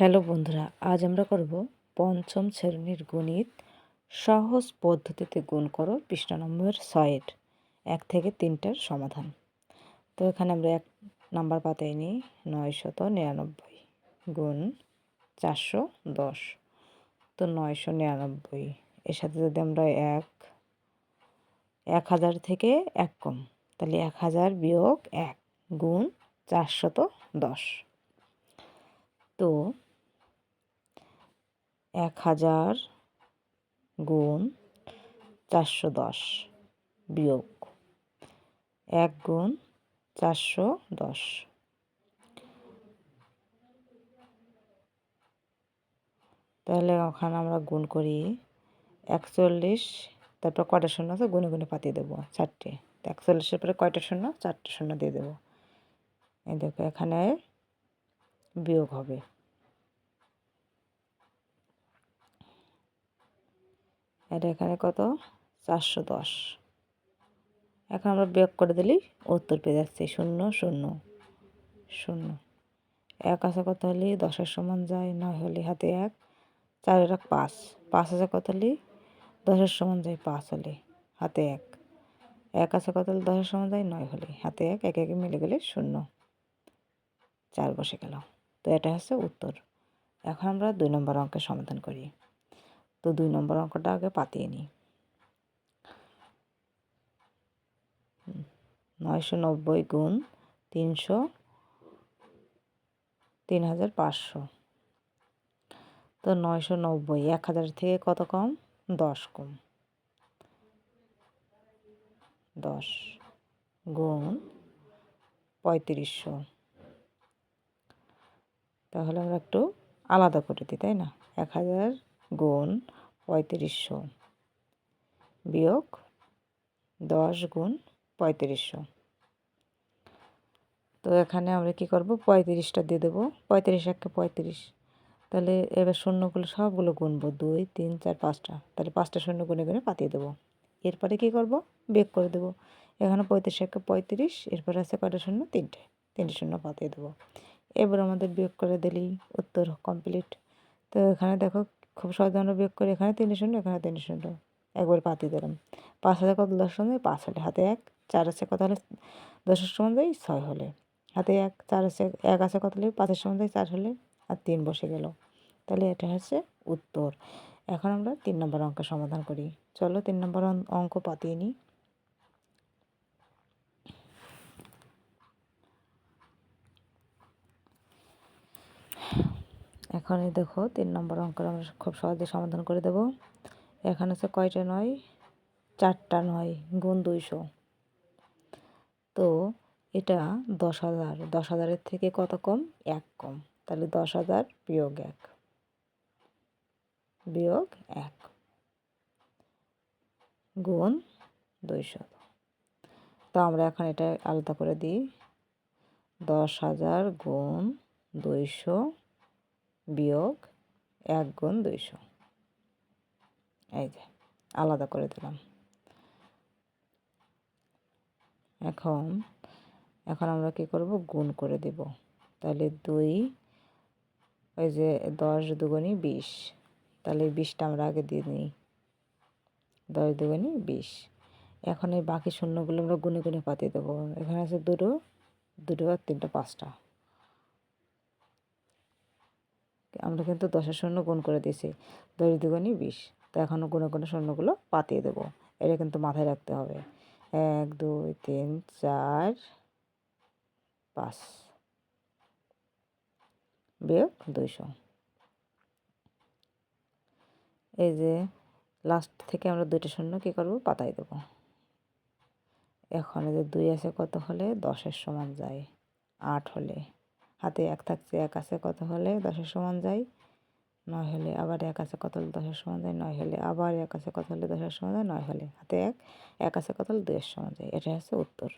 Hello বন্ধুরা, আজ আমরা করব পঞ্চম শ্রেণির গণিত। সহজ পদ্ধতিতে গুণ করো পৃষ্ঠা নম্বর ছয়ের, এক থেকে তিনটার সমাধান। তো এখানে আমরা এক নাম্বার পাতায় নিই নয়শত নিরানব্বই গুণ চারশো দশ। তো নয়শো নিরানব্বই, এর সাথে যদি আমরা এক এক হাজার থেকে এক কম, তাহলে এক হাজার বিয়োগ এক গুণ চারশত দশ। তো এক হাজার গুণ চারশো দশ বিয়োগ এক গুণ চারশো দশ। তাহলে ওখানে আমরা গুণ করি একচল্লিশ, তারপর কয়টা শূন্য আছে? গুনে গুনে পাতিয়ে দেবো চারটে। একচল্লিশের পরে কয়টা শূন্য? চারটে শূন্য দিয়ে দেবো। এই দেখো এখানে বিয়োগ হবে। এটা এখানে কত? চারশো দশ। এখন আমরা বিয়োগ করে দিলেই উত্তর পেয়ে যাচ্ছি, শূন্য শূন্য শূন্য। এক আছে কত হলে? দশের সমান যায় নয় হলে হাতে এক চারের এক পাঁচ। পাঁচ আছে কত হলে? দশের সমান যায় পাঁচ হলে হাতে এক। এক আছে কত হলে? দশের সমান যায় নয় হলে হাতে এক এক একে মিলে গেলে শূন্য। চার বসে গেল। তো এটা হচ্ছে উত্তর। এখন আমরা দুই নম্বর অঙ্কের সমাধান করি। তো দুই নম্বর অঙ্কটা আগে পাতিয়ে নিই। নয়শো নব্বই গুণ তিনশো, তিন হাজার পাঁচশো। তো নয়শো নব্বই, এক হাজার থেকে কত কম? দশ কম। দশ গুণ পঁয়ত্রিশশো। তাহলে আমরা একটু আলাদা করে দিই, তাই না? এক হাজার গুণ পঁয়ত্রিশশো। বিয়োগ দশ গুণ পঁয়ত্রিশশো। তো এখানে আমরা কি করব? পঁয়ত্রিশটা দিয়ে দেবো। পঁয়ত্রিশ একটা পঁয়ত্রিশ। তাহলে এবার শূন্যগুলো সবগুলো গুনবো। দুই, তিন, চার, পাঁচটা। তাহলে পাঁচটা শূন্য গুনে গুনে পাতিয়ে দেবো। এরপরে কি করব? বেগ করে দেবো। এখানে পঁয়ত্রিশ একটা পঁয়ত্রিশ, এরপরে আছে কয়টা শূন্য? তিনটে। তিনটে শূন্য পাতিয়ে দেবো। এবার আমাদের বিয়োগ করে দিলেই উত্তর কমপ্লিট তো এখানে দেখো খুব আমরা বিয়োগ করি এখানে তিন শূন্য, এখানে তিন শূন্য। একবার পাতি দিলাম। পাঁচ হাজার কত দশ সময় পাঁচ হলে। হাতে এক, চার আছে কত হলে? দশের সমান যায় ছয় হলে। হাতে এক, চার আছে, এক আছে কত হলে? পাঁচের সমান যায় চার হলে। আর তিন বসে গেল। তাহলে এটা হচ্ছে উত্তর। এখন আমরা তিন নম্বর অঙ্কের সমাধান করি। চলো তিন নম্বর অঙ্ক পাতিয়ে নিই। এখানে দেখো তিন নম্বর অঙ্কের আমরা খুব সহজে সমাধান করে দেব। এখানে হচ্ছে কয়টা নয়? চারটা নয়, গুণ দুইশো। তো এটা দশ হাজার। দশ হাজারের থেকে কত কম? এক কম। তাহলে দশ হাজার বিয়োগ এক। বিয়োগ এক। গুণ দুইশো। তো আমরা এখন এটা আলাদা করে দিই। দশ হাজার গুণ দুইশো বিয়োগ এক গুণ দুইশো। এই যে, আলাদা করে দিলাম। এখন এখন আমরা কি করব? গুণ করে দেব। তাহলে দুই, ওই যে দশ দুগুণি বিশ। তাহলে বিশটা আমরা আগে দিয়ে নিই দশ দুগুণি বিশ। এখন এই বাকি শূন্যগুলো আমরা গুনে গুনে পাতিয়ে দেবো। এখানে আছে দুটো দুটো আর তিনটা, পাঁচটা। আমরা কিন্তু দশের শূন্য গুণ করে দিয়েছি। দশ দুগুণই বিশ। তো এখনও গুণে গুণে শূন্যগুলো পাতিয়ে দেবো। এটা কিন্তু মাথায় রাখতে হবে। এক, দুই, তিন, চার, পাঁচ। বিয়োগ দুইশো। এই যে লাস্ট থেকে আমরা দুইটা শূন্য কী করব? পাতাই দেবো। এখন যে দুই আছে কত হলে? দশের সমান যায় আট হলে। হাতে এক থাকছে, এক আছে, কত হলে দশের সমান যায়? নয় হলে আবার এক আছে, কত হলে দশের সমান যায়? নয় হলে আবার এক আছে, কত হলে দশের সমান যায়? নয় হলে হাতে এক এক আছে, কত হলে দুইয়ের সমান যায়? এটা হচ্ছে উত্তর।